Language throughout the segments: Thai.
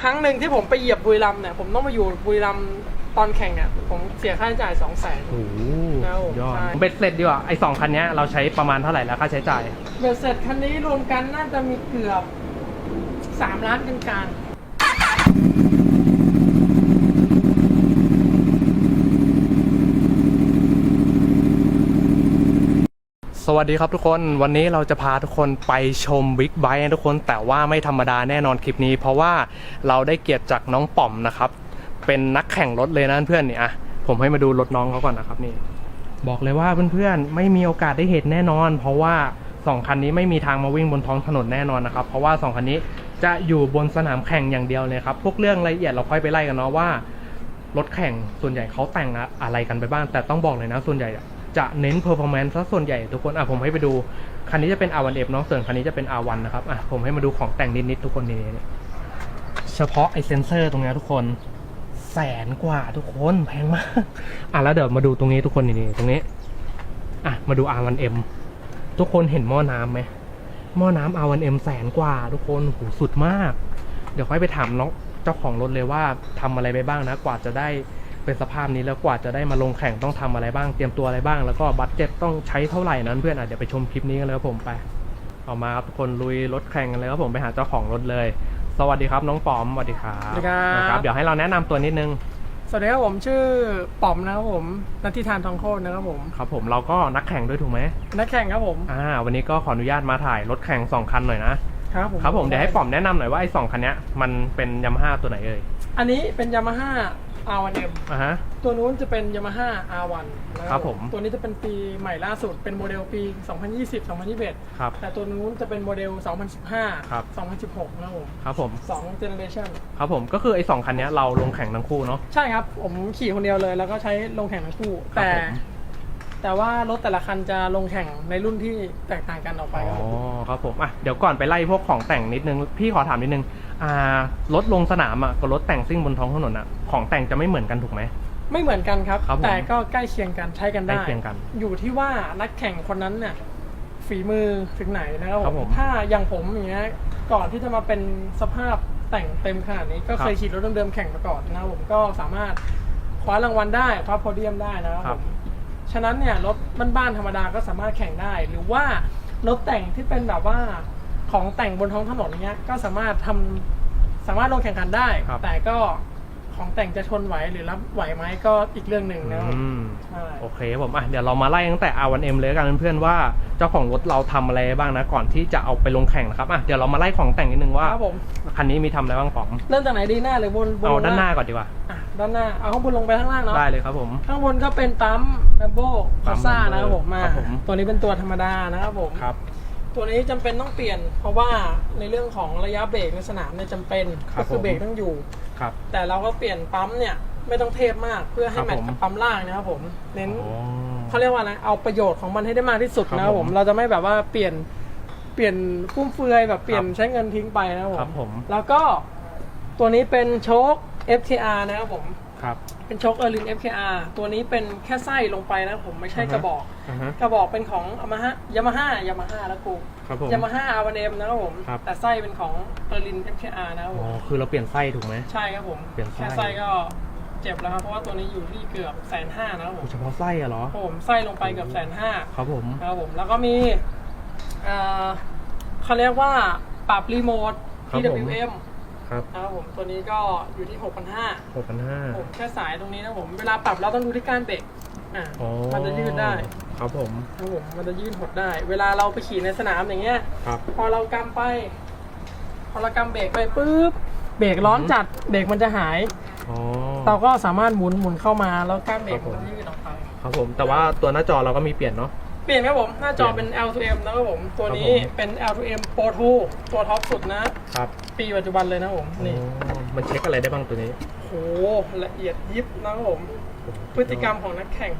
ครั้งหนึ่งที่ผมไปเหยียบบุรีรัมย์เนี่ย ผมต้องมาอยู่บุรีรัมย์ตอนแข่งเนี่ยผมเสียค่าใช้จ่ายสองแสน โอ้โหครับผมยอดใช่ เบ็ดเสร็จดีกว่าไอ้สองคันเนี้ยเราใช้ประมาณเท่าไหร่แล้วค่าใช้จ่าย เบ็ดเสร็จคันนี้รวมกันน่าจะมีเกือบสามล้านกลางๆ สวัสดีครับทุกคนวันนี้เราจะพาทุกคนไปชมบิ๊กไบค์ทุกคนแต่ว่าไม่ธรรมดาแน่นอนคลิปนี้ เพราะว่าเราได้เกียรติจากน้องป๋อมนะครับ เป็นนักแข่งรถเลยนะเพื่อนๆนี่อะผมให้มาดูรถน้องเขาก่อนนะครับนี่ บอกเลยว่าเพื่อนๆไม่มีโอกาสได้เห็นแน่นอน เพราะว่าสองคันนี้ไม่มีทางมาวิ่งบนท้องถนนแน่นอนนะครับ เพราะว่าสองคันนี้จะอยู่บนสนามแข่งอย่างเดียวเลยครับพวกเรื่องรายละเอียดเราค่อยไปไล่กันเนาะว่ารถแข่งส่วนใหญ่เขาแต่งอะไรกันไปบ้าง แต่ต้องบอกเลยนะส่วนใหญ่ จะเน้น performance ซะส่วนใหญ่ทุกคน อะผมให้ไปดู คันนี้จะเป็น R1F เนาะส่วนคันนี้จะเป็น R1 นะครับ อะผมให้มาดูของแต่งนิดๆทุกคนนี่นี่เฉพาะไอเซนเซอร์ตรงเนี้ยทุกคนแสนกว่าทุกคนแพงมาก อะแล้วเดี๋ยวมาดูตรงนี้ทุกคนนี่นี่ตรงนี้ อะมาดู R1M ทุกคนเห็นหม้อน้ำไหมหม้อน้ำ R1M แสนกว่า ทุกคนโหสุดมาก เดี๋ยวค่อยไปถามน้องเจ้าของรถเลยว่าทำอะไรไปบ้างนะกว่าจะได้ เป็นสภาพนี้แล้วกว่าจะได้มาลงแข่งต้องทำอะไรบ้างเตรียมตัวอะไรบ้าง แล้วก็บัตเจ็ตต้องใช้เท่าไหร่นั้นเพื่อนอะเดี๋ยวไปชมคลิปนี้กันเลยครับผมไปเอามาครับทุกคนลุยรถแข่งกันเลยครับผมไปหาเจ้าของรถเลย สวัสดีครับน้องปอมสวัสดีครับสวัสดีครับ นะครับ เดี๋ยวให้เราแนะนำตัวนิดนึงสวัสดีครับผมชื่อป๋อมนะครับผมนัทธิธานทองโคตรนะครับผมครับผมเราก็นักแข่งด้วยถูกไหมนักแข่งครับผมอ่าวันนี้ก็ขออนุญาตมาถ่ายรถแข่งสองคันหน่อยนะครับผมครับผมเดี๋ยวให้ปอมแนะนำหน่อยว่าไอ้สองคันเนี้ยมันเป็นยามาฮ่าตัวไหนเอ่ยอันนี้เป็นยามาฮ่า R1M อ่าฮะ ตัวนู้นจะเป็น Yamaha R1 นะครับผม ตัวนี้จะเป็นปีใหม่ล่าสุดเป็นโมเดลปี 2020 2021 ครับ แต่ตัวนู้นจะเป็นโมเดล 2015 ครับ 2016นะครับผมครับผม สองเจเนเรชันครับผมก็คือไอ้สองคันเนี้ยเราลงแข่งทั้งคู่เนาะ ใช่ครับ ผมขี่คนเดียวเลย แล้วก็ใช้ลงแข่งทั้งคู่ ครับแต่ผม แต่ว่ารถแต่ละคันจะลงแข่งในรุ่นที่แตกต่างกันออกไปอ๋อครับผมครับผมอะเดี๋ยวก่อนไปไล่พวกของแต่งนิดนึง พี่ขอถามนิดนึงอ่ารถลงสนามอะกับรถแต่งซิ่งบนท้องถนนอะของแต่งจะไม่เหมือนกันถูกไหม ไม่เหมือนกันครับ ครับผมแต่ก็ใกล้เคียงกันใช้กันได้ ใกล้เคียงกันอยู่ที่ว่านักแข่งคนนั้นเนี่ยฝีมือถึงไหนนะครับครับผผมมถ้าอย่างผมอย่างเงี้ยก่อนที่จะมาเป็นสภาพแต่งเต็มขนาดนี้ก็ครับเคยขี่รถเดิมๆแข่งมาก่อนนะครับผมก็สามารถคว้ารางวัลได้คว้าโพเดียมได้นะครับครัผบม ฉะนั้นเนี่ยรถบ้านๆธรรมดาก็สามารถแข่งได้ หรือว่ารถแต่งที่เป็นแบบว่าของแต่งบนท้องถนนอย่างเงี้ยก็สามารถทำสามารถลงแข่งขันได้ครับแต่ก็ ของแต่งจะทนไหวหรือรับไหวไหมก็อีกเรื่องหนึ่งนะครับผมอืม ใช่ โอเคครับผมอะเดี๋ยวเรามาไล่ตั้งแต่ R1M เลยแล้วกันเพื่อนๆว่าเจ้าของรถเราทำอะไรบ้างนะก่อนที่จะเอาไปลงแข่งนะครับอะเดี๋ยวเรามาไล่ของแต่งนิดนึงว่าครับผม คันนี้มีทำอะไรบ้างป๋อมเริ่มจากไหนดีหน้าหรือบนบเอาลงด้านหน้าล่งก่อนดีกว่าอะด้านหน้า เอาข้างบนลงไปข้างล่างเนาะ ได้เลยครับผม ข้างบนก็เป็นปั๊มแบมโบคอซ่าปั๊มนะครับผมมา ครับผม ตัวนี้เป็นตัวธรรมดานะครับผม ครับ ตัวนี้จำเป็นต้องเปลี่ยน เพราะว่าในเรื่องของระยะเบรกในสนามเนี่ยจำเป็นครับก็คือผมเบรกต้องอยู่ ครับ แต่เราก็เปลี่ยนปั๊มเนี่ยไม่ต้องเทพมากเพื่อให้ครับแมทผม กับปั๊มล่างนะครับผมเน้น อ๋อ เขาเรียกว่าอะไร เอาประโยชน์ของมันให้ได้มากที่สุดครับนะครับผผมมเราจะไม่แบบว่าเปลี่ยน เปลี่ยนฟุ่มเฟือยแบบเปลี่ยนครับใช้เงินทิ้งไปนะครับครับผผมมแล้วก็ตัวนี้เป็นโชค FKR นะครับผม ครับ เป็นโชคเออร์ลิน FKR ตัวนี้เป็นแค่ไส้ลงไปนะครับผมไม่ใช่อ่าฮะกระบอก อ่าฮะ กระบอกเป็นของยามาฮ่ายามาฮ่ายามาฮ่าแล้วกูครับผม ยามาฮ่าอาร์วันเอมนะครับผม ครับ แต่ไส้เป็นของเออร์ลิน FKR นะครับผอ๋อม คือเราเปลี่ยนไส้ถูกไหม ใช่ครับผมเปลี่ยนไส้ แค่ไส้ก็เจ็บแล้วครับ เพราะว่าตัวนี้อยู่ที่เกือบแสนห้านะครับผมเฉพาะไส้อะเหรอครับผมไส้ลงไปเกือบแสนห้า ครับผม ครับผมแล้วก็มีเอ่อเขาเรียกว่าปรับรีโมท ครับผม PWM ครับนะครับผมตัวนี้ก็อยู่ที่ 6,500 หกพันห้าผมแค่สายตรงนี้นะผม เวลาปรับเราต้องดูที่ก้านเบรกอะอ๋อมันจะยืดได้ครับผมครับผมมันจะยืดหดได้ เวลาเราไปขี่ในสนามอย่างเงี้ย ครับพอเรากำไป พอเรากำเบรกไปปุ๊บ เบรกร้อนจัด เบรกมันจะหาย อ๋อ เราก็สามารถหมุนหมุนเข้ามาแล้วก้านเบรกครับผมมันจะยืดออกไป ครับผม แต่ว่าตัวหน้าจอเราก็มีเปลี่ยนเนาะ เปลี่ยนครับผม หน้าจอเปลี่เป็ยนน L2M นะครับผม ตัวนี้ครับผม เป็น L2M Pro 2 ตัวท็อปสุดนะ ครับปีปัจจุบันเลยนะผม นี่ อ๋อมันเช็คอะไรได้บ้างตัวนี้โห ละเอียดยิบนะครับผม พฤติกรรมของนักแข่ง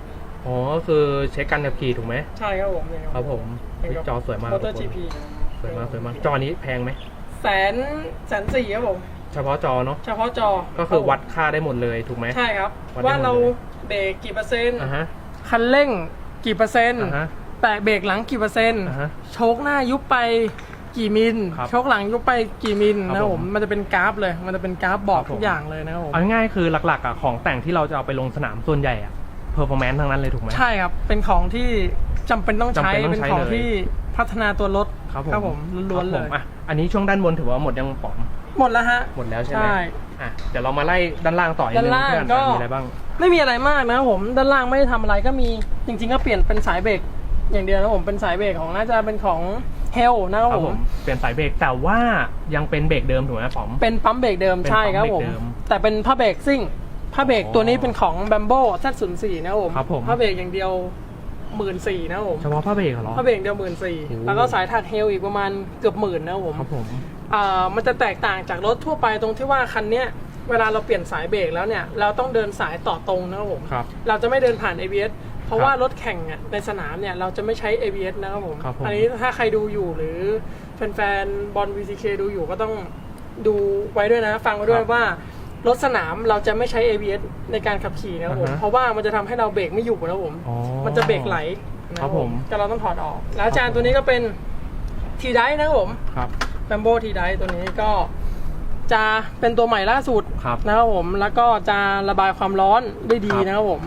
อ๋อคือเช็คการขับขี่ถูกไหมใช่ครับผมนี่ครับผมอุ๊ยจอสวยมากมอเตอร์ ทุจีกคนพีสวยมากสวยมากจอนี้แพงไหมแสนแสนสี่ครับผม เฉพาะจอเนาะเฉพาะจอก็คือวัดค่าได้หมดเลยถูกไหม ใช่ครับ วัดได้ว่าเราหมดเลย เบรกกี่เปอร์เซ็นต์ อ่าฮะ คันเร่งกี่เปอร์เซ็นต์ อ่าฮะ แตะเบรกหลังกี่เปอร์เซ็นต์อ่าฮะโชคหน้ายุบไปกี่มิลครับโชคหลังยุบไปกี่มิลครับนะครับผผมมมันจะเป็นกราฟเลย มันจะเป็นกราฟบอกครับผม ทุกอย่างเลยนะครับผมเอาง่ายๆคือหลักๆอะของแต่งที่เราจะเอาไปลงสนามส่วนใหญ่อะเพอร์ฟอร์แมนซ์ทั้งนั้นเลยถูกไหม ใช่ครับ เป็นของที่จำเป็นต้องใช้จำเป็นต้องเป็นใช้ของเลย ที่พัฒนาตัวรถครับครับผผมมล้วนๆคเลรับผมยอะอันนี้ช่วงด้านบนถือว่าหมดยังป๋อมหมดแล้วฮะ หมดแล้วใช่ไหมใช่อะเดี๋ยวเรามาไล่ด้านล่างต่ออีกนึงด้านล่างเพื่อนก็อะมีอะไรบ้าง ไม่มีอะไรมากนะครับผมด้านล่างไม่ได้ทำอะไรก็มีจริง ๆ ก็เปลี่ยนเป็นสายเบรก อย่างเดียวนะครับผมเป็นสายเบรกของน่าจะเป็นของเฮลนะครับครับผผมมเปลี่ยนสายเบรกแต่ว่ายังเป็นเบรกเดิมถูกไหมป๋อมเป็นปั๊มเบรกเดิมเป็นใช่ครับปั๊มเบรกผมเดิมแต่เป็นผ้าเบรกซิ่งผ้าเบรกอ๋อตัวนี้เป็นของ b บมโบ Z04 นะครับผมครับผมผ้าเบรกอย่างเดียวหมื่นสี่นะครับผมเฉพาะผ้าเบรกเหรอผ้าเบรกเดียวหมื่นสี่โอ้แล้วก็สายถัดเฮลอีกประมาณเกือบหมื่นนะครับผมครับผมอ่ามันจะแตกต่างจากรถทั่วไปตรงที่ว่าคันเนี้ยเวลาเราเปลี่ยนสายเบรกแล้วเนี่ย เราต้องเดินสายต่อตรงนะครับผมครับเราจะไม่เดินผ่าน ABS เพราะครับว่ารถแข่งเนี่ยในสนามเนี่ยเราจะไม่ใช้ ABS นะครับผมครับผม อันนี้ถ้าใครดูอยู่หรือแฟนๆบอล VCK ดูอยู่ก็ต้องดูไว้ด้วยนะ ฟังไว้ด้วยว่ารถสนามเราจะไม่ใช้ ABS ในการขับขี่นะครับผมอ่าฮะเพราะว่ามันจะทำให้เราเบรกไม่อยู่นะครับผมอ๋อมันจะเบรกไหลนะครับผมก็เราต้องถอดออก แล้วจานตัวนี้ก็เป็นทีไดนะครับผมครับแบมโบทีไดตัวนี้ก็จะเป็นตัวใหม่ล่าสุดครับนะครับผม แล้วก็จะระบายความร้อนได้ดีครับนะครับผม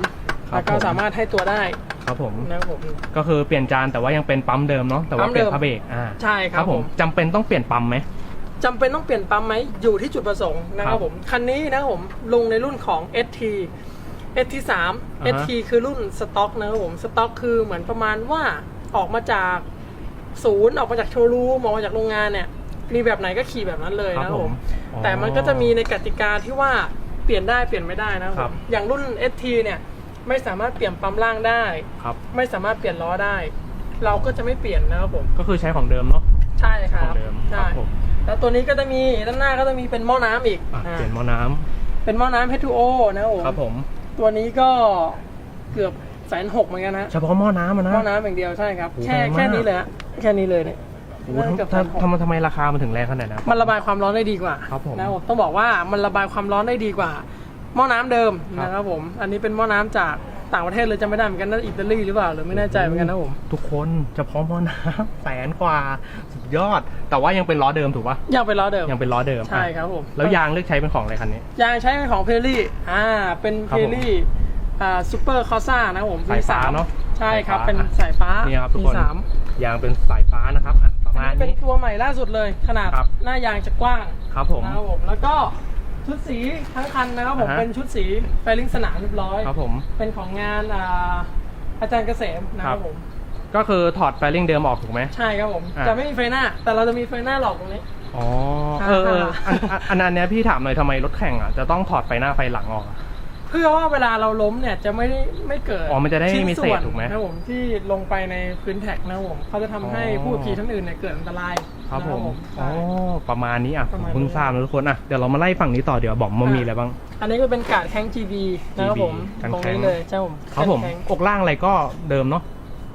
ครับแล้วก็ผม สามารถให้ตัวได้ครับผม นะครับผม ก็คือเปลี่ยนจานแต่ว่ายังเป็นปั๊มเดิมเนาะแต่ว่าปั๊มเปลี่ยเดินมผ้าเบรกอ่าใช่ครับผม จำเป็นต้องเปลี่ยนปั๊มไหม จำเป็นต้องเปลี่ยนปั๊มไหมอยู่ที่จุดประสงค์นะคครัรับบผมคันนี้นะครับผมลงในรุ่นของ ST ST 3อ่าฮะ ST คือรุ่นสต็อกนะครับผมสต็อกคือเหมือนประมาณว่าออกมาจากศูนย์ออกมาจากโชว์รูมออกมาจากโรงงานเนี่ย มีแบบไหนก็ขี่แบบนั้นเลยนะครับผม อ๋อ แต่มันก็จะมีในกติกาที่ว่าเปลี่ยนได้เปลี่ยนไม่ได้นะครับคผรับมอย่างรุ่น ST เนี่ย ไม่สามารถเปลี่ยนปั๊มล่างได้ ครับ ไม่สามารถเปลี่ยนล้อได้ เราก็จะไม่เปลี่ยนนะครับผม ก็คือใช้ของเดิมเนาะ ใช่ครัขบองเดิมครัใช่บผมแล้วตัวนี้ก็จะมีด้านหน้าก็จะมีเป็นหม้อน้ำอีกอะอ่าเปลี่ยนหม้อน้ำเป็นหม้อน้ำ H2O นะครับผม ครับผม ตัวนี้ก็เกือบแสนหกเหมือนกันนะเฉพาะหม้อน้ำอะนะ หม้อน้ำอย่างเดียวใช่ครับ โอ้โหแค่แพงมาก แค่นี้เลยฮะแค่นี้เลยเนี่ย โอ้โหน่าจะเกือบแสทำนหก ทำไมทำไมราคามันถึงแรงขนาดนั้น มันระบายความร้อนได้ดีกว่าครับผม นะครับผมต้องบอกว่ามันระบายความร้อนได้ดีกว่า หม้อน้ำเดิมครับ นะครับผม อันนี้เป็นหม้อน้ำจากต่างประเทศเลยจำไม่ได้เหมือนกันน่าจะอิตาลีหรือเปล่าหรือไม่แน่ใจเหมือนกันนะผม ทุกคนเฉพาะหม้อน้ำแสนกว่าสุดยอด แต่ว่ายังเป็นล้อเดิมถูกปะยังเป็นล้อเดิม ยังเป็นล้อเดิมใช่อะครับผม แล้วยางเลือกใช้เป็นของอะไรคันนี้ ยางใช้ของเพลลี่ อ่า เป็นครัเพบผมลลี่ อ่าซูเปอร์คอซ่านะครับผม สายฟ้า V3 เนอะใช่ครับ สายฟ้าเป็นสายฟ้านี่ครับทุกคน V3 ยางเป็นสายฟ้านะครับอะประมาณอันนี้เป็นนี้ ตัวใหม่ล่าสุดเลย ขนาดครับ หน้ายางจะกว้างครับผม นะครับผม แล้วก็ ชุดสีทั้งคันนะครับผมอ่าฮะ เป็นชุดสีไฟลิงสนามเรียบร้อย ครับผม เป็นของงานอ่าอาจารย์เกษมนะคครัรับบ ผมก็คือถอดไฟลิ่งเดิมออกถูกไหม ใช่ครับผมอ่า จะไม่มีไฟหน้า แต่เราจะมีไฟหน้าหลอกตรงนี้ อ๋อ เออเอออันอันอันอันเนี้ยพี่ถามหน่อยทำไมรถแข่งอะจะต้องถอดไฟหน้าไฟหลังออกอะ เพื่อว่าเวลาเราล้มเนี่ยจะไม่ได้ไม่เกิดอ๋อมันจะได้ไม่ชิ้นมีเศษส่วนถูกไหมนะครับผมที่ลงไปในพื้นแท็กนะครับผมเขาจะทำให้อ๋อผู้ขี่ท่านอื่นเนี่ยเกิดอันตรายครับนะผมใช่อ๋อประมาณนี้อะประผมมาณนี้ เพิ่งทราบนะทุกคนอะเดี๋ยวเรามาไล่ฝั่งนี้ต่อเดี๋ยวบอกมันมีอะไรบ้าง อันนี้ก็เป็นการ์ดแข้ง GB นะครับผมการ์ดตรงแข้งนี้เลยใช่ผมครับผมแข้ง อกล่างอะไรก็เดิมเนาะ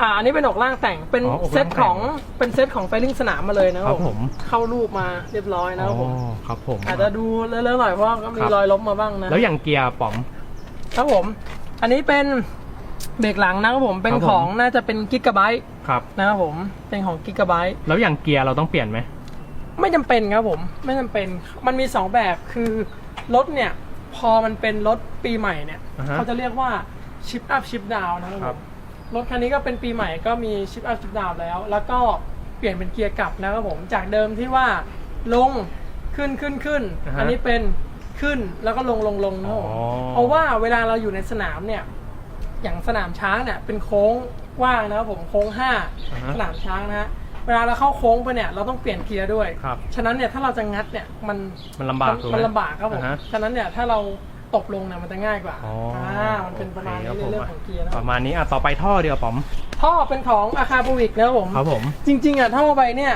อ่าอันนี้เป็นอกล่างแต่งเป็นอ๋ออกเซล่างตแต่งของเป็นเซตของไฟลิ่งสนามมาเลยนะคครัรับบผมเข้ารูปมาเรียบร้อยนะครับผมอ๋อครับผม อาจจะดูเลอะๆหน่อยเพราะว่าก็มีครับ รอยล้มมาบ้างนะแล้วอย่างเกียร์ป๋อม ครับผม อันนี้เป็นเบรกหลังนะครับผม เป็นครับผม ของน่าจะเป็นกิกะไบต์ครับ นะครับผม เป็นของกิกะไบต์แล้วอย่างเกียร์เราต้องเปลี่ยนไหม ไม่จำเป็นครับผม ไม่จำเป็น มันมีสองแบบคือ รถเนี่ย พอมันเป็นรถปีใหม่เนี่ย อ่าฮะเขาจะเรียกว่าชิปอัพชิปดาวนะครับคผรับ ม รถคันนี้ก็เป็นปีใหม่ก็มีชิปอัพชิปดาวแล้ว แล้วก็เปลี่ยนเป็นเกียร์กลับนะครับผม จากเดิมที่ว่าลงขึ้นขึ้นขึ้น อ่าฮะ อันนี้เป็น ขึ้นแล้วก็ลงลงลงนะครับผมอ๋อ เพราะว่าเวลาเราอยู่ในสนามเนี่ย อย่างสนามช้างเนี่ยเป็นโค้งกว้างนะครับผมโค้งห้าอ่าฮะสนามช้างนะฮะเวลาเราเข้าโค้งไปเนี่ยเราต้องเปลี่ยนเกียร์ด้วย ครับฉะนั้นเนี่ยถ้าเราจะงัดเนี่ยมันมันลำบากถูกไหมมันลำบากครับผมอ่าฮะ ฉะนั้นเนี่ยถ้าเราตกลงเนี่ยมันจะง่ายกว่าอ๋ออ่ามันเป็นประมาณนี้โคในบเรื่องผมของเกียร์นะประมาณนี้อะต่อไปท่อเดียวป๋อมท่อเป็นของอาคาบูวิกนะครับผม ครับผม จริงๆอะท่อใบเนี่ย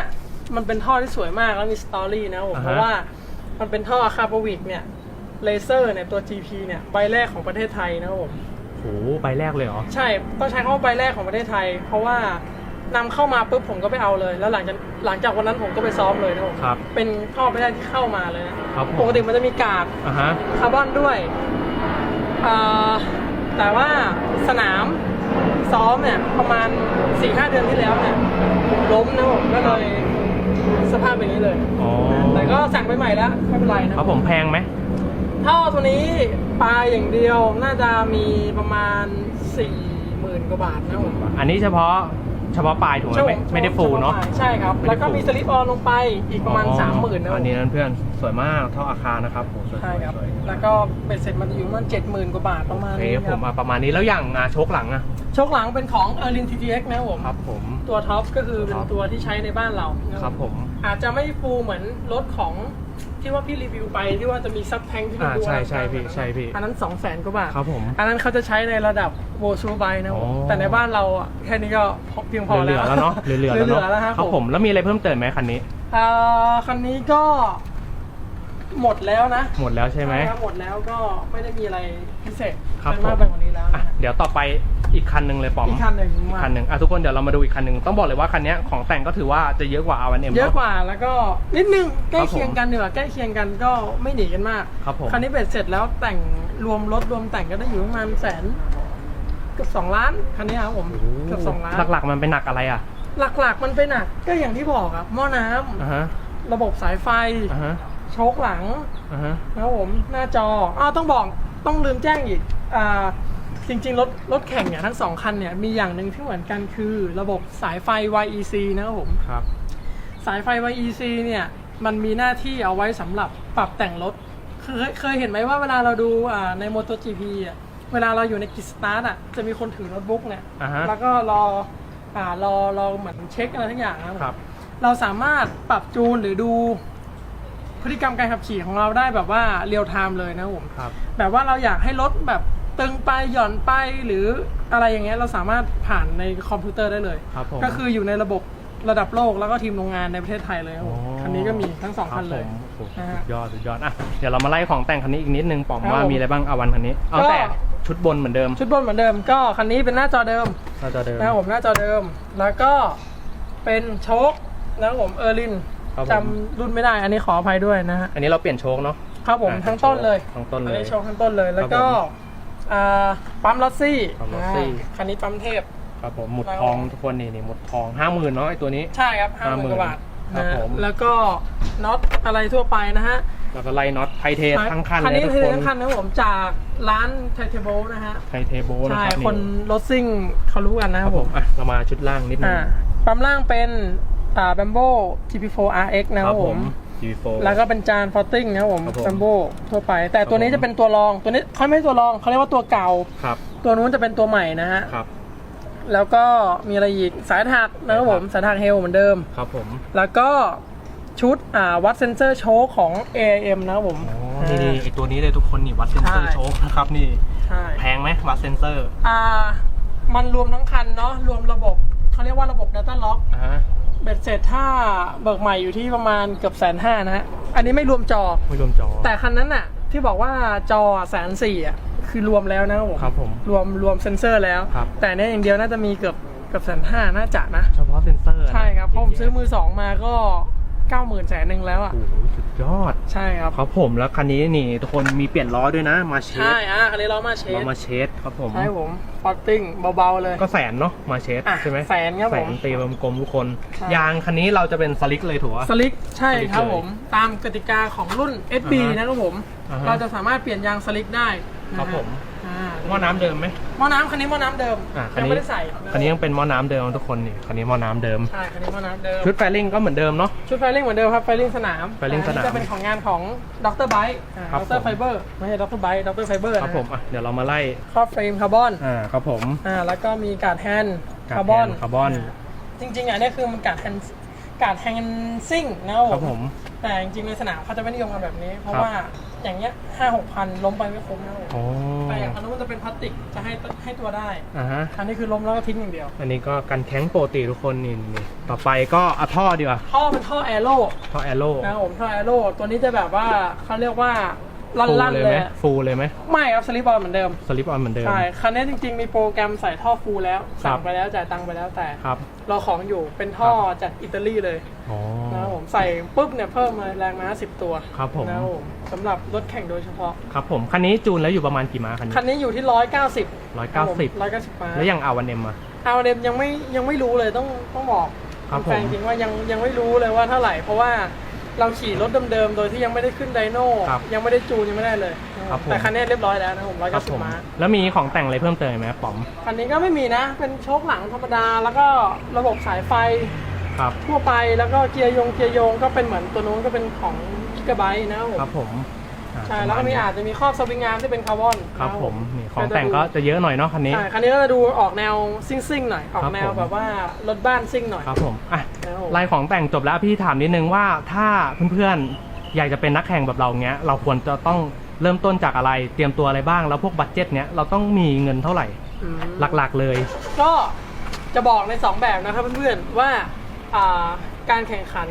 มันเป็นท่อที่สวยมากแล้วมีสตอรี่นะครับผมอ่าฮะเพราะว่า มันเป็นท่ออาคาบูวิกเนี่ยเลเซอร์เนี่ยตัว GP เนี่ยใบแรกของประเทศไทยนะครับผมโอ้โหใบแรกเลยเหรอ ใช่ต้องใช้คำว่าใบแรกของประเทศไทย เพราะว่านำเข้ามาปุ๊บผมก็ไปเอาเลย แล้วหลังจากหลังจากวันนั้นผมก็ไปซ้อมเลยนะผมครับ เป็นท่อใบแรกที่เข้ามาเลยนะครับผมปกติมันจะมีกากอะฮะคาร์บอนด้วยอ่าแต่ว่าสนามซ้อมเนี่ยประมาณ4ี่ห้าเดือนที่แล้วเนี่ยผมล้มนะผมก็เลย สภาพเป็นอย่างนี้เลย อ๋อแต่ก็สั่งไปใหม่แล้วไม่เป็นไรนะครับผมแพงไหมท่อตัวนี้ปลายอย่างเดียวน่าจะมีประมาณสี่หมื่นกว่าบาทนะผมอันนี้เฉพาะเฉพาะปลายถูกไหมใช่ไม่ผไม่ได้ฟูลเนาะ ใช่ครับ ไม่ได้แล้วก็ฟูลมีสลิปออนลงไปอีกประมาณอ๋อสามหมื่นนะผมอันนี้นั่นเพื่อนสวยมากเท่าอาคารนะครับโหสวยใช่ครับ สวย แล้วก็เป็นเสร็จมันจะอยู่ประมาณเจ็ดหมื่นกว่าบาทประมาณโอเคนี้ผครัมบมาประมาณนี้แล้วอย่างอะโชคหลังอะโชคหลังเป็นของ e r l i n TTX นะครับผม ครับผม ตัวท็อปก็คือเป็ครันบตัวที่ใช้ในบ้านเรานะครับผม อาจจะไม่ฟูเหมือนรถของที่ว่าพี่รีวิวไปที่ว่าจะมีซับแทงที่มันอ่าดูใช่อลังใช่การพี่ใช่พี่ อันนั้นสองแสนกว่าบาท ครับผม อันนั้นเขาจะใช้ในระดับโวชูไบนะผมอ๋อ แต่ในบ้านเราอะแค่นี้ก็เพียงพอเหลืแล้วอๆแล้วเนาะเหลือๆแล้วเหลืเนาะอๆแล้วครับครับผมแล้วมีอะไรเพิ่มเติมไหมคันนี้อ่าคันนี้ก็ หมดแล้วนะหมดแล้วใช่ไหมครับหมดแล้วก็ไม่ได้มีอะไรพิเศษครับไปมากผมไปกว่านี้แล้วอะนะ เดี๋ยวต่อไปอีกคันหนึ่งเลยปอมอีกคันหนึ่งอีกมาคันหนึ่งอะทุกคนเดี๋ยวเรามาดูอีกคันหนึ่งต้องบอกเลยว่าคันเนี้ยของแต่งก็ถือว่าจะเยอะกว่า R1M เยอะกว่าแล้วก็นิดนึงใกล้ครับผมเคียงกันดีกว่าใกล้เคียงกันก็ไม่หนีกันมากครับผม คันนี้เบ็ดเสร็จแล้วแต่งรวมรถรวมแต่งก็ได้อยู่ประมาณแสนเกือบสองล้านคันนี้ครับผมเกือบสองล้านหลักๆมันเป็นหนักอะไรอะหลักๆมันเป็นหนักก็อย่างที่บอกครับหม้อน้ำอ่าฮะระบบสายไฟ อ่าฮะ โชคหลังอ่าฮะนะครับผมหน้าจออ้าวต้องบอกต้องลืมแจ้งอีกอ่าจริงๆ รถรถแข่งเนี่ยทั้งสองคันเนี่ยมีอย่างหนึ่งที่เหมือนกันคือระบบสายไฟ YEC นะครับผม ครับ สายไฟ YEC เนี่ยมันมีหน้าที่เอาไว้สำหรับปรับแต่งรถเคยเคยเห็นไหมว่าเวลาเราดูอ่าใน MotoGP อะเวลาเราอยู่ในกิจสตาร์ทอะจะมีคนถือโน้ตบุ๊กเนี่ยอ่าฮะ แล้วก็รออ่ารอรอเหมือนเช็คอะไรทั้งอย่างนะครับผมครับเราสามารถปรับจูนหรือดู พฤติกรรมการขับขี่ของเราได้แบบว่าเรียลไทม์เลยนะครับผมครับ แบบว่าเราอยากให้รถแบบตึงไปหย่อนไปหรืออะไรอย่างเงี้ยเราสามารถผ่านในคอมพิวเตอร์ได้เลย ครับผมก็คืออยู่ในระบบระดับโลกแล้วก็ทีมโรงงานในประเทศไทยเลยครับผมอ๋อคันนี้ก็มีทั้งสองคันเลย รับผมโอ้โหนะสุฮะดยอดสุดยอดอะเดี๋ยวเรามาไล่ของแต่งคันนี้อีกนิดนึงปอมครับว่าผมมีอะไรบ้างอาวันคันนี้ เอาก็ แต่ชุดบนเหมือนเดิมชุดบนเหมือนเดิมก็คันนี้เป็นหน้าจอเดิมเราจะเดิมนะครับผมหน้าจอเดิมแล้วก็เป็นโชคนะครับผมเออร์ลิน ครับผมจำรุ่นไม่ได้ อันนี้ขออภัยด้วยนะฮะ อันนี้เราเปลี่ยนโชคเนาะ ครับผมอ่าทั้งต้นเลย ทั้งต้นเลยอันนี้โชว์ทั้งต้นเลย แล้วครัก็บผมอ่าปั๊มลอสซี่ปั๊มลอสซี่อ่าคันนี้ปั๊มเทพ ครับผมหมุดครับทองทุกคนนี่นี่หมุดทองห้าหมื่นเนาะไอตัวนี้ ใช่ครับห้าหมื่น50,000กว่าบาทครับนะฮะผม แล้วก็น็อตอะไรทั่วไปนะฮะแล้วก็ไล่น็อตไทเททั้งคันคันเลยนี้ทุกคือคนทั้งคันนะครับผมจากร้านไทเทเบิลนะฮะ ไทเทโบนะใช่ ครับคนนี่รถซิ่งเขารู้กันนะคครัรับบผผมมอะเรามาชุดล่างนิดนึง อ่าปั๊มล่างเป็น อ่า Bambo GP4 RX นะครับผม G4 แล้วก็เป็นจานฟอตติ้งนะครับผมครับผม Bambo ทั่วไป แต่ตัวนี้ครับผม จะเป็นตัวรองตัวนี้เขาไม่ใช่ตัวรองเขาเรียกว่าตัวเก่า ครับตัวนู้นจะเป็นตัวใหม่นะฮะ ครับ แล้วก็มีอะไรอีกสายถักนะครับผมสายถักเฮลเหมือนเดิม ครับผมแล้วก็ชุดอ่าวัดเซนเซอร์โชคของ AIM นะครับผม อ๋อนี่นี่ไอตัวนี้เลยทุกคนนี่วัดเซนเซอร์ใช่ โชคนะครับนี่ ใช่ แพงไหมวัดเซนเซอร์ อ่า มันรวมทั้งคันเนาะรวมระบบ เขาเรียกว่าระบบ Data Lock อ่าฮะเบ็ดเสร็จถ้าเบิกใหม่อยู่ที่ประมาณเกือบแสนห้านะฮะ อันนี้ไม่รวมจอ ไม่รวมจอ แต่คันนั้นน่ะ ที่บอกว่าจอแสนสี่อะคือรวมแล้วนะครับผมครับผมรวมรวมเซนเซอร์แล้ว ครับ แต่เนี้ยอย่างเดียวน่าจะมีเกือบเกือบแสนห้าน่าจะนะ เฉพาะเซนเซอร์นะ ใช่ครับเพราะผมซื้อมือสองมาก็ เก้าหมื่นแสนหนึ่งแล้วอะโอ้โหสุดยอด ใช่ครับครับผมแล้วคันนี้นี่ทุกคนมีเปลี่ยนล้อด้วยนะมาเชใช่ดอะคันนี้เรามาเชเราดมาเชดครับผมใช่ผมฟอตติ้งเบาๆเลยก็แสนเนาะมาเชดอะใช่ไหมแสนครับแสผนมตีกลมๆทุกคนใช่ยางคันนี้เราจะเป็นสลิกเลยถูกปะสลิกใช่สลิกครับเลยผมตามกติกาของรุ่น SB อ่าฮะนะครับผมอ่าฮะเราจะสามารถเปลี่ยนยางสลิกได้นะฮะ ครับผม อ่าหม้อน้ำเดิมไหม หม้อน้ำคันนี้หม้อน้ำเดิมอะคันยังนี้ ไม่ได้ใส่คันนี้ยังเป็นหม้อน้ำเดิมทุกคนนี่คันนี้หม้อน้ำเดิม ใช่คันนี้หม้อน้ำเดิมชุดแฟลิงก็เหมือนเดิมเนาะ ชุดไฟลิ่งเหมือนเดิมครับไฟลิ่งสนามไฟลิ่งสนามแต่อัจะเป็นของงานของดรไบค์ครับดผม รไฟเบอร์ไม่ใช่ดรไบค์ดรไฟเบอร์ครับผมอะเดี๋ยวเรามาไล่ ครอบเฟรมคาร์บอนอ่าครับผมอ่าแล้วก็มีการ์ดแฮนด์การ์ดคาร์บอนแฮนด์คาร์บอน จริงๆอะเนี่ยคือมันการ์ดแฮนด์การ์ดแฮนซิ่งนะครับครับผผมม แต่จริงๆในสนามเขาจะไม่นิยมกันแบบนี้ เพราะครับว่าอย่างเงี้ยห้าหกพันล้มไปไม่คุ้มนะครับผมโอ้แต่อย่างคันนู้นมันจะเป็นพลาสติกจะให้ให้ตัวได้อ่าฮะคันนี้คือล้มแล้วก็ทิ้งอย่างเดียว อันนี้ก็กันแข้งปกติทุกคนนี่นี่ต่อไปก็เอาท่อดีกว่าท่อเป็นท่อแอโร่ท่อแอโร่นะครับผมท่อแอโร่ตัวนี้จะแบบว่าเขาเรียกว่า ฟูลั่นเลยๆเลไหมยอะฟูเลยไหมไม่ครับสลิปบอลเหมือนเดิม สลิปออนเหมือนเดิม ใช่ คันนี้จริงๆ มีโปรแกรมใส่ท่อฟูลแล้ว ครัสั่บงไปแล้วจ่ายตังค์ไปแล้วแต่ ครับ รอของอยู่เป็นท่อจากอิตาลีเลยอ๋อ นะครับผมใส่ปุ๊บเนี่ยเพิ่มมาแรงม้า10 ตัวครับผม นะครับผมสำหรับรถแข่งโดยเฉพาะ ครับผม คันนี้จูนแล้วอยู่ประมาณกี่ม้าคันนี้ คันนี้อยู่ที่ 190 ร้อยเก้าสิบ 190ม้าแล้วอย่างอาวันเอ็มอะเอาเดมยังไม่ยังไม่รู้เลยต้องต้องบอกครับผม แฟนจริงว่ายังยังไม่รู้เลยว่าเท่าไหร่ เพราะว่า เราขี่รถเดิมๆ โดยที่ยังไม่ได้ขึ้นไดโน่ครับยังไม่ได้จูนยังไม่ได้เลยครับผม แต่คันนี้เรียบร้อยแล้วนะผมร้อยครัเก้าบสิผบมม้าแล้วมีของแต่งอะไรเพิ่มเติมไหมป๋อมคันนี้ก็ไม่มีนะ เป็นโชคหลังธรรมดา แล้วก็ระบบสายไฟครับทั่วไปแล้วก็เกียร์ยงเกียร์โยงก็เป็นเหมือนตัวนู้นก็เป็นของกิกะไบต์นะครับผม ครับผมอ่า ใช่แล้วก็มีอาจจะมีครอบสวิงงามที่เป็นคาร์บอนครับนะผมนี่ของแต่งก็จะเยอะหน่อยเนาะคันนี้ ใช่ คันนี้ก็จะดูออกแนวซิ่งซิ่งๆหน่อย ออกแนครับผมวแบบว่ารถบ้านซิ่งหน่อย ครับผมอะนะครับผมลายของแต่งจบแล้วพี่ถามนิดนึงว่าถ้าเพื่อนๆ อยากจะเป็นนักแข่งแบบเราเงี้ย เราควรจะต้องเริ่มต้นจากอะไร เตรียมตัวอะไรบ้าง แล้วพวกบัตเจ็ตเนี้ยเราต้องมีเงินเท่าไหร่อืมหลักๆเลย ก็จะบอกใน 2 แบบนะครับเพื่อนๆว่าอ่าการแข่งขัน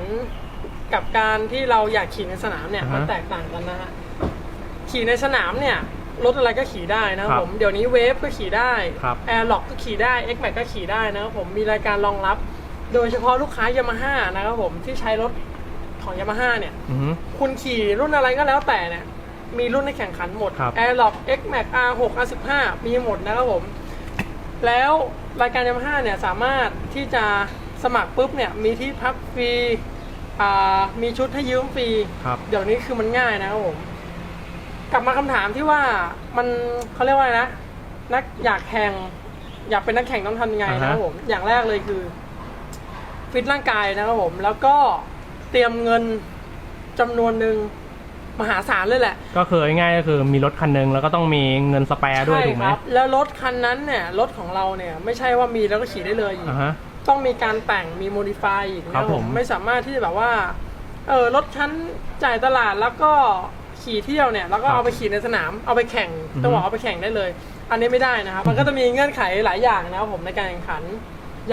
กับการที่เราอยากขี่ในสนามเนี่ยอ่าฮะมันแตกต่างกันนะฮะ ขี่ในสนามเนี่ยรถอะไรก็ขี่ได้นะครับครับผม เดี๋ยวนี้เวฟก็ขี่ได้ครับแอร์ล็อกก็ขี่ได้ X Max ก็ขี่ได้นะครับผมมีรายการรองรับ โดยเฉพาะลูกค้ายามาฮ่านะครับผมที่ใช้รถของยามาฮ่าเนี่ยอือฮึคุณขี่รุ่นอะไรก็แล้วแต่เนี่ยมีรุ่นในแข่งขันหมดครับ Airlock X Max R6 R15 มีหมดนะครับผม แล้วรายการยามาฮ่าเนี่ยสามารถที่จะสมัครปุ๊บเนี่ยมีที่พักฟรีอ่ามีชุดให้ยืมฟรีครับเดี๋ยวนี้คือมันง่ายนะครับผม กลับมาคำถามที่ว่ามันเขาเรียกว่าอะไรนะนักอยากแข่ง อยากเป็นนักแข่งต้องทำยังไงอ่าฮะนะครับผมอย่างแรกเลยคือ ฟิตร่างกายนะครับผม แล้วก็เตรียมเงินจำนวนหนึ่งมหาศาลเลยแหละ ก็คือง่ายๆก็คือมีรถคันหนึงแล้วก็ต้องมีเงินสแปร์ด้วยใช่ถูกไหมครับแล้วรถคันนั้นเนี่ยรถของเราเนี่ย ไม่ใช่ว่ามีแล้วก็ขี่ได้เลยอีกอ่าฮะต้องมีการแต่งมีโมดิฟายอีกครันะบผผมมไม่สามารถที่จะแบบว่า เออรถชั้นจ่ายตลาดแล้วก็ ขี่เที่ยวเนี่ยแล้วก็เอาไปขี่ในสนามเอาไปแข่งต้องบอกเอาไปแข่งได้เลย อันนี้ไม่ได้นะครับมันก็จะมีเงื่อนไขหลายอย่างนะครับผมในการแข่งขัน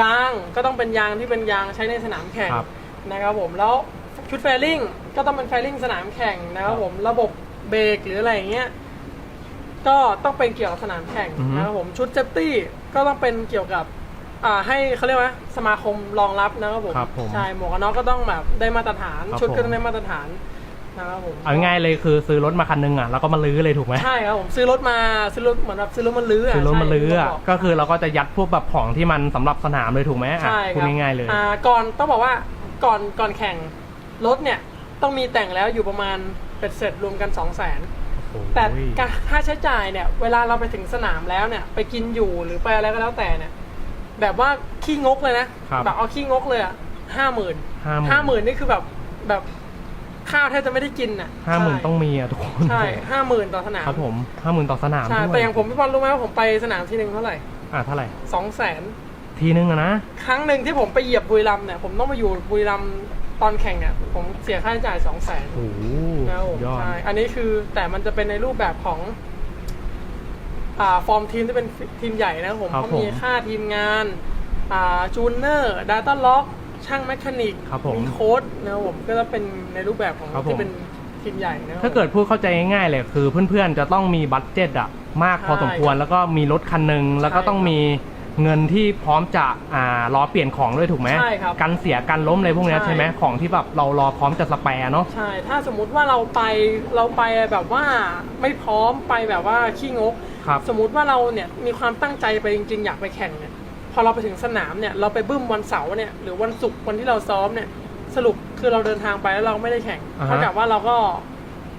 ยางก็ต้องเป็นยางที่เป็นยางใช้ในสนามแข่งครับนะครับผมแล้วชุดแฟลิ่งก็ต้องเป็นแฟลิ่งสนามแข่งนะครับผมระบบเบรกหรืออะไรอย่างเงี้ยก็ต้องเป็นเกี่ยวกับสนามแข่งอือฮึนะครับผมชุดเซฟตี้ก็ต้องเป็นเกี่ยวกับอ่าให้เขาเรียกว่าสมาคมรองรับนะครับผมครับผมใช่หมวกกันน็อกก็ต้องแบบได้มาตรฐานครับชุดก็ผมต้องได้มาตรฐาน นะครับผมเอาง่ายๆเลยคือซื้อรถมาคันหนึงอะแล้วก็มาลื้อเลยถูกไหมใช่ครับผมซื้อรถมาซื้อรถเหมือนแบบซื้อรถมันลื้ออะซื้อรถมาลื้ออะใช่ก็คือเราก็จะยัดพวกแบบของที่มันสำหรับสนามเลยถูกไหมอะใช่พูดครับง่ายๆเลย อ่าก่อนต้องบอกว่าก่อนก่อนแข่งรถเนี่ยต้องมีแต่งแล้วอยู่ประมาณเป็ดเสร็จรวมกัน2 0 0 0 0นโอ้ยแต่การค่าใช้จ่ายเนี่ย เวลาเราไปถึงสนามแล้วเนี่ย ไปกินอยู่หรือไปอะไรก็แล้วแต่เนี่ย แบบว่าขี้งกเลยนะครับ แบบเอาขี้งกเลยอะห้าหมื่น50,000ห้าหมื่นนี่คือแบบแบบ ข้าวแทบจะไม่ได้กินอะห้าหมื่นต้องมีอะทุกคนใช่ห้าหมื่นต่อสนามครับผมห้าหมื่นต่อสนามใช่ด้วยแต่อย่างผมพี่บอลรู้ไหมว่าผมไปสนามทีหนึ่งเท่าไหร่อะเท่าไหร่สองแสนทีนึงอะนะครั้งหนึ่งที่ผมไปเหยียบบุรีรัมย์เนี่ยผมต้องมาอยู่บุรีรัมย์ตอนแข่งเนี่ยผมเสียค่าใช้จ่ายสองแสนโอ้โหนะครับผมยอดใช่อันนี้คือแต่มันจะเป็นในรูปแบบของอ่าฟอร์มทีมที่เป็นทีมใหญ่นะครับผมครับเขามีผมค่าทีมงานอ่าจูเนอร์ดัตต้าล็อก ช่างแมคานิกครับผมมีโค้ดนะครับผมก็จะเป็นในรูปแบบของครับผม ที่เป็นทีมใหญ่นะครับ ถ้าเกิดพูดเข้าใจง่ายๆเลยคือเพื่อนๆจะต้องมีบัตเจ็ตอะมากพอสมควรใช่ครับแล้วก็มีรถคันหนึ่งแล้วก็ใช่ต้องมีเงินที่พร้อมจะอ่ารอเปลี่ยนของด้วยถูกไหมใช่ครับกันเสียกันล้มอะไรพวกเนี้ยใช่ ใช่ไหมของที่แบบเรารอพร้อมจะสแปร์เนาะ ใช่ ถ้าสมมุติว่าเราไปเราไปแบบว่าไม่พร้อมไปแบบว่าขี้งก ครับ สมมุติว่าเราเนี่ยมีความตั้งใจไปจริง ๆ อยากไปแข่งเนี่ยพ อเราไปถึงสนามเนี่ยเราไปบึ้มวันเสาร์เนี่ยหรือวันศุกร์วันที่เราซ้อมเนี่ยสรุปคือเราเดินทางไปแล้วเราไม่ได้แข่งอ่าฮะ เท่ากับว่าเราก็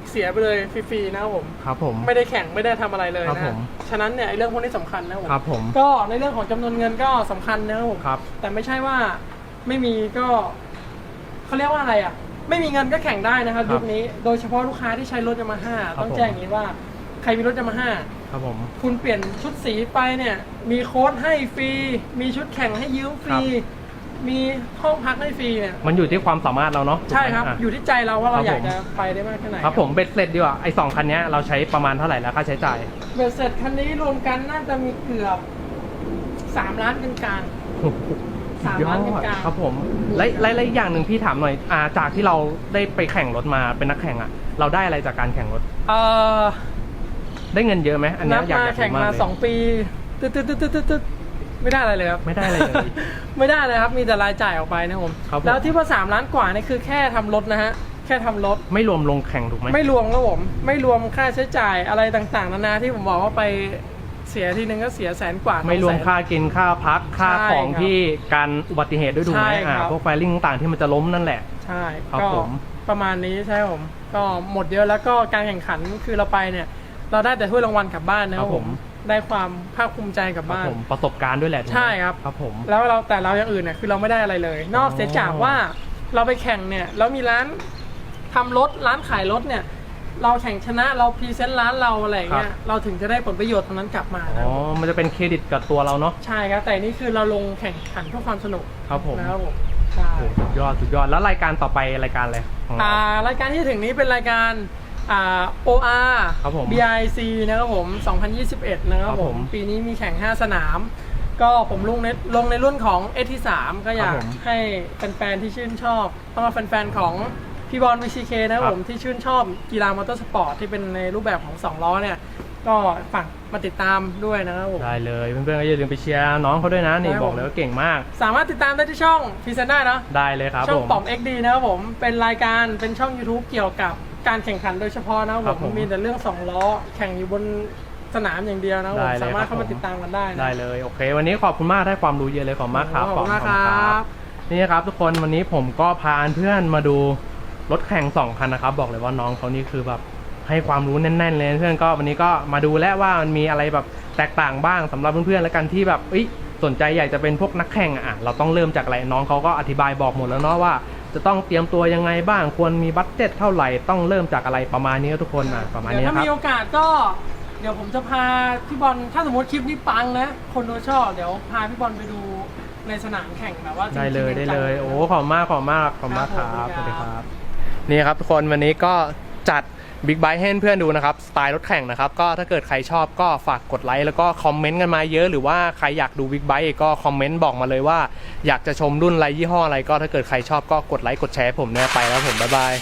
เสียไปเลยฟรีๆนะครับผม ครับผม ไม่ได้แข่งไม่ได้ทำอะไรเลยครับนะผมฉะนั้นเนี่ยไอ้เรื่องพวกนี้สำคัญนะครับผมครับผมก็ในเรื่องของจำนวนเงินก็สำคัญนะครับผมครับ แต่ไม่ใช่ว่าไม่มีก็เขาเรียกว่าอะไรอะ ไม่มีเงินก็แข่งได้นะครับครับยุคนี้ โดยเฉพาะลูกค้าที่ใช้รถยามาฮ่าครับต้องผมแจ้งอย่างนี้ว่าใค รมีรถยามาฮ่าครับผม คุณเปลี่ยนชุดสีไปเนี่ย มีโค้ดให้ฟรี มีชุดแข่งให้ยืมฟรี มีห้องพักให้ฟรีเนี่ย มันอยู่ที่ความสามารถเราเนาะใช่ครับอะอยู่ที่ใจเราว่าเราครับอยากผมจะไปได้มากแค่ไหน ครับผมเบ็ดเสร็จดีกว่า ไอ้สองคันเนี้ยเราใช้ประมาณเท่าไหร่แล้วค่าใช้จ่าย เบ็ดเสร็จคันนี้รวมกันน่าจะมีเกือบสามล้านเป็นกลางสามล้านกลางๆครับผม และและและอีกอย่างหนึ่งพี่ถามหน่อยอ่าจากที่เราได้ไปแข่งรถมาเป็นนักแข่งอะเราได้อะไรจากการแข่งรถ เอ่อ ได้เงินเยอะไหมอันเนี้นัยบอยากมาจะรู้แข่งมากมาเลยสองปีตึ๊ดตึ๊ดตึ๊ดตึ๊ดตึ๊ดตึ๊ดไม่ได้อะไรเลยครับ ไม่ได้อะไรเลย ไม่ได้เลยครับ มีแต่รายจ่ายออกไปนะครับผม ครับผม แล้วที่ว่าสามล้านกว่านี่คือแค่ทำรถนะฮะ แค่ทำรถ ไม่รวมลงแข่งถูกไหมไม่รวมครับผม ไม่รวมค่าใช้จ่ายอะไรต่างๆ นานาที่ผมบอกว่าไปเสียทีนึงก็เสียแสนกว่า ไม่รวมสองแสนค่ากินค่าพักค่าใช่ของครับที่การอุบัติเหตุด้วยถูกไหมใช่อ่าครับ พวกไฟลิ่งต่างๆที่มันจะล้มนั่นแหละ ใช่ครับก็ผม ประมาณนี้ใช่ครับผม ก็หมดเยอะแล้วก็การแข่งขันคือเราไปเนี่ย เราได้แต่ถ้วยรางวัลกลับบ้านนะครับผม ได้ความภาคภูมิใจกลับครับบ้าน ผมประสบการณ์ด้วยแหละถูกไหมใช่ครับครับผมแล้วเราแต่เราอย่างอื่นเนี่ยคือเราไม่ได้อะไรเลย นอกเสียจากว่าเราไปแข่งเนี่ยแล้วมีร้านทำรถร้านขายรถเนี่ย เราแข่งชนะเราพรีเซนต์ร้านเราอะไรอย่างเงี้ยเราถึงจะได้ผลประโยชน์ตรงนั้นกลับมานะอ๋อมันจะเป็นเครดิตกับตัวเราเนาะใช่ครับแต่นี่คือเราลงแข่งขันเพื่อความสนุกครับผมนะครับผมใช่โอ้โหสุดยอดสุดยอดแล้วรายการต่อไปรายการอะไรของเราอ่ารายการที่ถึงนี้เป็นรายการ อ่า OR ครับผม BIC นะครับผม 2021 นะครับครับผผม ม ปีนี้มีแข่ง 5 สนาม ก็ผมลงในลงในรุ่นของ S ที่3ก็อยากครับผมให้แฟนๆที่ชื่นชอบต้องมาแฟนๆของพี่บอลวิชิเคนะครับครับผม ที่ชื่นชอบกีฬามอเตอร์สปอร์ตที่เป็นในรูปแบบของ 2 ล้อเนี่ย ก็ฝากมาติดตามด้วยนะครับผม ได้เลยเพื่อนๆก็อย่าลืมไปเชียร์น้องเขาด้วยนะนี่ครับบอกเลยว่าเก่งมากสามารถติดตามได้ที่ช่องพีเซนได้นะได้เลยครับช่อผงมป๋อม XD นะครับผม เป็นรายการเป็นช่อง YouTube เกี่ยวกับ การแข่งขันโดยเฉพาะนะครับครับผผม มมีแต่เรื่องสองล้อแข่งอยู่บนสนามอย่างเดียวนะครับผได้มเลยสามารถครับเข้ามาผมติดตามกันได้นะ ได้เลยโอเค วันนี้ขอบคุณมากได้ความรู้เยอะเลยขอบคุณมากครับขอบคุณมากขครับ นี่ครับทุกคนวันนี้ผมก็พาเพื่อนมาดูรถแข่งสองคันนะครับ บอกเลยว่าน้องเขานี่คือแบบให้ความรู้แน่นๆเลยเพื่อนก็วันนี้ก็มาดูแล้วว่ามันมีอะไรแบบแตกต่างบ้างสำหรับเพื่อนๆแล้วกันที่แบบเอ้ยสนใจอยากจะเป็นพวกนักแข่งอะเราต้องเริ่มจากอะไรน้องเขาก็อธิบายบอกหมดแล้วเนาะว่า จะต้องเตรียมตัวยังไงบ้างควรมีบัตเจ็ตเท่าไหร่ต้องเริ่มจากอะไรประมาณนี้ทุกคนอะประมาณเดี๋ยวนี้ถ้าครับ มีโอกาสก็ เดี๋ยวผมจะพาพี่บอลถ้าสมมติคลิปนี้ปังนะคนดูชอบเดี๋ยวพาพี่บอลไปดูในสนามแข่งแบบว่าจริงได้เลยได้เลย จังๆ โอ้ขอบคุณมากขอบมากขอบคุณมากครัรับบ สผม วัสดีครับ นี่ครับทุกคนวันนี้ก็จัด บิ๊กไบค์ให้เพื่อนดูนะครับ สไตล์รถแข่งนะครับ ก็ถ้าเกิดใครชอบก็ฝากกดไลค์แล้วก็คอมเมนต์กันมาเยอะ หรือว่าใครอยากดูบิ๊กไบค์ก็คอมเมนต์บอกมาเลยว่า อยากจะชมรุ่นอะไรยี่ห้ออะไรก็ถ้าเกิดใครชอบก็กดไลค์กดแชร์ผมเนี่ยไปแล้วผมบ๊ายบาย